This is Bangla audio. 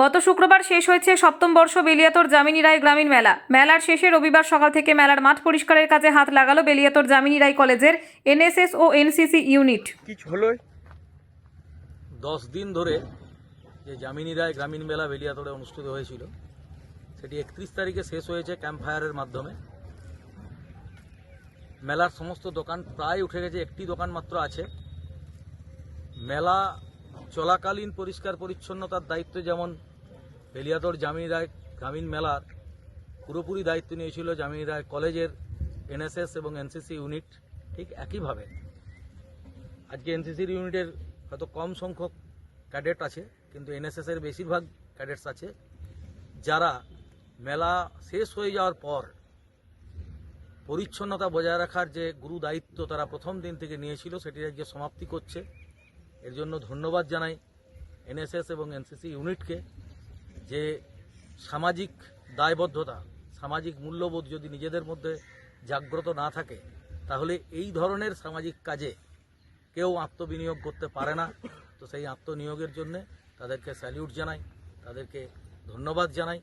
গত শুক্রবার শেষ হয়েছে সপ্তম বর্ষ বেলিয়াতর জামিনী রায় গ্রামীণ মেলা। মেলার শেষে রবিবার সকাল থেকে মেলার মাঠ পরিষ্কারের কাজে হাত লাগালো বেলিয়াতর জামিনী রায় কলেজের এনএসএস ও এনসিসি ইউনিট। হলো দশ দিন ধরে যে জামিনী রায় গ্রামীণ মেলা বেলিয়াতরে অনুষ্ঠিত হয়েছিল সেটি একত্রিশ তারিখে শেষ হয়েছে ক্যাম্প ফায়ারের মাধ্যমে। মেলার সমস্ত দোকান প্রায় উঠে গেছে একটি দোকান মাত্র আছে। মেলা চলাকালীন পরিষ্কার পরিচ্ছন্নতার দায়িত্ব যেমন বেলিয়াতড় জামিনী রায় গ্রামীণ মেলার পুরোপুরি দায়িত্ব নিয়েছিল জামিনী রায় কলেজের এনএসএস এবং এনসিসি ইউনিট, ঠিক একইভাবে। আজকে এনসিসির ইউনিটের হয়তো কম সংখ্যক ক্যাডেট আছে, কিন্তু এনএসএস এর বেশিরভাগ ক্যাডেটস আছে। যারা মেলা শেষ হয়ে যাওয়ার পর পরিচ্ছন্নতা বজায় রাখার যে গুরু দায়িত্ব তারা প্রথম দিন থেকে নিয়েছিল, সেটি আজকে সমাপ্তি করছে। এর জন্য ধন্যবাদ জানাই এনএসএস এবং এনসিসি ইউনিটকে যে সামাজিক দায়বদ্ধতা, সামাজিক মূল্যবোধ যদি নিজেদের মধ্যে জাগ্রত না থাকে, তাহলে এই ধরনের সামাজিক কাজে কেউ আত্মবিনিয়োগ করতে পারে না। তো সেই আত্মনিয়োগের জন্যে তাদেরকে স্যালিউট জানাই, তাদেরকে ধন্যবাদ জানাই।